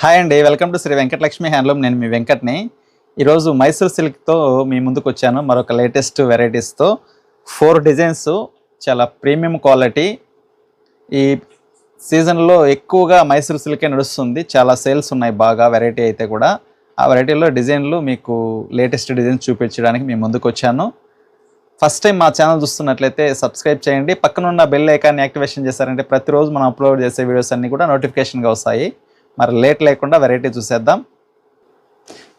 Hi అండి welcome to Shri Venkatalakshmi handloom నేను మీ వెంకట్ని. ఈరోజు మైసూర్ సిల్క్తో మీ ముందుకు వచ్చాను. మరొక లేటెస్ట్ వెరైటీస్తో ఫోర్ డిజైన్స్ చాలా ప్రీమియం క్వాలిటీ ఈ సీజన్లో ఎక్కువగా మైసూర్ సిల్కే నడుస్తుంది. చాలా సేల్స్ ఉన్నాయి బాగా వెరైటీ అయితే కూడా. ఆ వెరైటీలో డిజైన్లు మీకు లేటెస్ట్ డిజైన్స్ చూపించడానికి మీ ముందుకు వచ్చాను. ఫస్ట్ టైం మా ఛానల్ చూస్తున్నట్లయితే సబ్స్క్రైబ్ చేయండి. పక్కన ఉన్న బెల్ ఐకాన్ని యాక్టివేషన్ చేశారంటే ప్రతిరోజు మనం అప్లోడ్ చేసే వీడియోస్ అన్నీ కూడా నోటిఫికేషన్గా వస్తాయి. మరి లేట్ లేకుండా వెరైటీ చూసేద్దాం.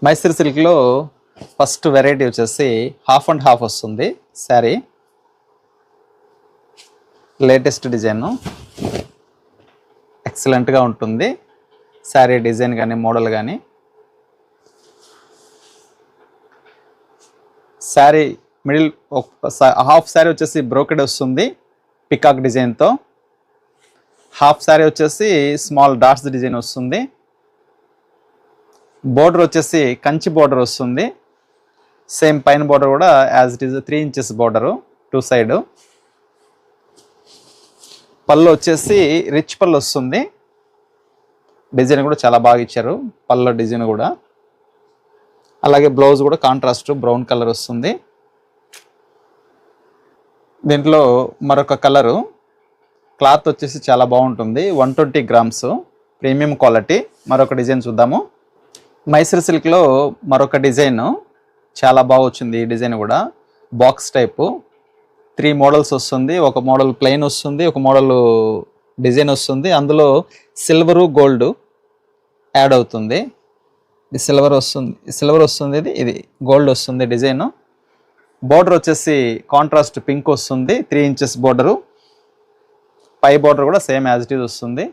మైసూర్ సిల్క్లో ఫస్ట్ వెరైటీ వచ్చేసి హాఫ్ అండ్ హాఫ్ వస్తుంది శారీ. లేటెస్ట్ డిజైను ఎక్సలెంట్గా ఉంటుంది. శారీ డిజైన్ కానీ మోడల్ కానీ శారీ మిడిల్ హాఫ్ శారీ వచ్చేసి బ్రోకెడ్ వస్తుంది. పికాక్ డిజైన్తో హాఫ్ శారీ వచ్చేసి స్మాల్ డాట్స్ డిజైన్ వస్తుంది. బోర్డర్ వచ్చేసి కంచి బోర్డర్ వస్తుంది. సేమ్ పైన బోర్డర్ కూడా as it is three inches border two side. పళ్ళు వచ్చేసి రిచ్ పళ్ళు వస్తుంది. డిజైన్ కూడా చాలా బాగా ఇచ్చారు. పళ్ళ డిజైన్ కూడా. అలాగే బ్లౌజ్ కూడా కాంట్రాస్ట్ బ్రౌన్ కలర్ వస్తుంది. దీంట్లో మరొక కలరు క్లాత్ వచ్చేసి చాలా బాగుంటుంది. One twenty grams. Premium quality. మరొక డిజైన్ చూద్దాము. మైసూర్ సిల్క్లో మరొక డిజైన్. చాలా బాగా వచ్చింది ఈ డిజైన్ కూడా. Box type. త్రీ మోడల్స్ వస్తుంది. ఒక మోడల్ ప్లెయిన్ వస్తుంది. ఒక మోడల్ డిజైన్ వస్తుంది. అందులో సిల్వరు గోల్డ్ యాడ్ అవుతుంది. ఇది సిల్వర్ వస్తుంది. సిల్వర్ వస్తుంది. ఇది ఇది గోల్డ్ వస్తుంది డిజైన్. బోర్డర్ వచ్చేసి కాంట్రాస్ట్ పింక్ వస్తుంది. Three inches border. పై బోర్డర్ కూడా సేమ్ యాజ్ ఇట్ ఈజ్ వస్తుంది.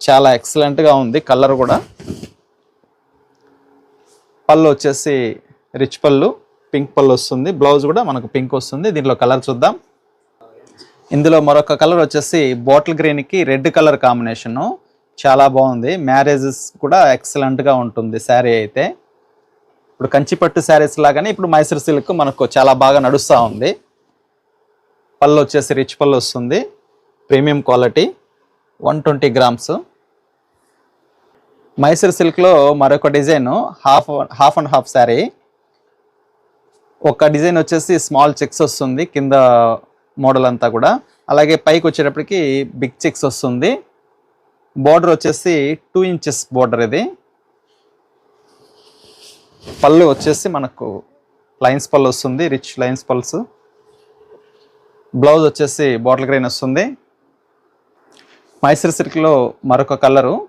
చాలా ఎక్సలెంట్గా ఉంది కలర్ కూడా. పళ్ళు వచ్చేసి రిచ్ పళ్ళు పింక్ పళ్ళు వస్తుంది. బ్లౌజ్ కూడా మనకు పింక్ వస్తుంది. దీంట్లో కలర్ చూద్దాం. ఇందులో మరొక కలర్ వచ్చేసి బాటిల్ గ్రీన్కి రెడ్ కలర్ కాంబినేషను చాలా బాగుంది. మ్యారేజెస్ కూడా ఎక్సలెంట్గా ఉంటుంది శారీ అయితే. ఇప్పుడు కంచిపట్టు శారీస్ లాగానే ఇప్పుడు మైసూర్ సిల్క్ మనకు చాలా బాగా నడుస్తూ ఉంది. పళ్ళు వచ్చేసి రిచ్ పళ్ళు వస్తుంది. Premium quality one twenty grams. Mysore సిల్క్లో మరొక design half half and half sari. ఒక డిజైన్ వచ్చేసి స్మాల్ చెక్స్ వస్తుంది కింద మోడల్ అంతా కూడా. అలాగే పైకి వచ్చేటప్పటికి బిగ్ చెక్స్ వస్తుంది. బోర్డర్ వచ్చేసి టూ ఇంచెస్ బోర్డర్ ఇది. పళ్ళు వచ్చేసి మనకు లైన్స్ పళ్ళు వస్తుంది రిచ్ లైన్స్ పల్స్. బ్లౌజ్ వచ్చేసి బాటిల్ గ్రీన్ వస్తుంది. మైసూర్ సిల్క్లో మరొక కలరు.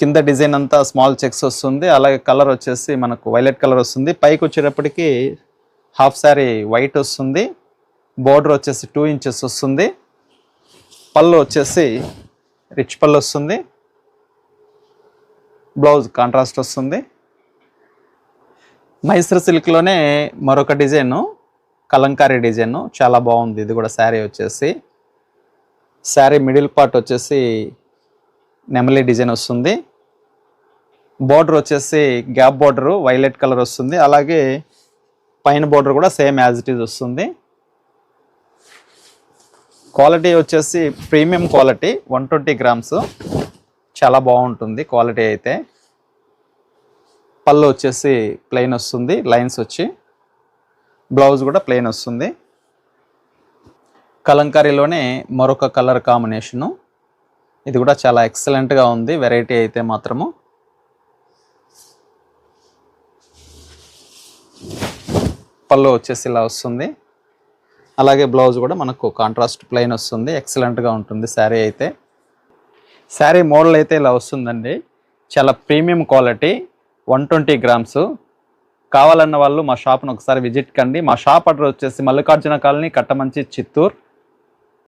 కింద డిజైన్ అంతా స్మాల్ చెక్స్ వస్తుంది. అలాగే కలర్ వచ్చేసి మనకు వైలెట్ కలర్ వస్తుంది. పైకి వచ్చేటప్పటికి హాఫ్ శారీ వైట్ వస్తుంది. బోర్డర్ వచ్చేసి టూ ఇంచెస్ వస్తుంది. పళ్ళు వచ్చేసి రిచ్ పళ్ళు వస్తుంది. బ్లౌజ్ కాంట్రాస్ట్ వస్తుంది. మైసూర్ సిల్క్లోనే మరొక డిజైను కలంకారీ డిజైను. చాలా బాగుంది. ఇది కూడా శారీ వచ్చేసి. శారీ మిడిల్ పార్ట్ వచ్చేసి నెమలి డిజైన్ వస్తుంది. బోర్డర్ వచ్చేసి గ్యాప్ బార్డరు వైలెట్ కలర్ వస్తుంది. అలాగే పైన బార్డర్ కూడా సేమ్ యాజ్ ఇట్ ఈజ్ వస్తుంది. క్వాలిటీ వచ్చేసి premium quality one twenty grams. చాలా బాగుంటుంది క్వాలిటీ అయితే. పళ్ళు వచ్చేసి ప్లెయిన్ వస్తుంది లైన్స్ వచ్చి. బ్లౌజ్ కూడా ప్లెయిన్ వస్తుంది. కలంకారీలోనే మరొక కలర్ కాంబినేషను. ఇది కూడా చాలా ఎక్సలెంట్గా ఉంది. వెరైటీ అయితే మాత్రము. పళ్ళు వచ్చేసి ఇలా వస్తుంది. అలాగే బ్లౌజ్ కూడా మనకు కాంట్రాస్ట్ ప్లెయిన్ వస్తుంది. ఎక్సలెంట్గా ఉంటుంది శారీ అయితే. శారీ మోడల్ అయితే ఇలా వస్తుందండి. చాలా premium quality. One twenty grams. కావాలన్న వాళ్ళు మా షాప్ను ఒకసారి విజిట్ కండి. మా షాప్ అడ్రస్ వచ్చేసి మల్లికార్జున కాలనీ కట్టమంచి చిత్తూరు.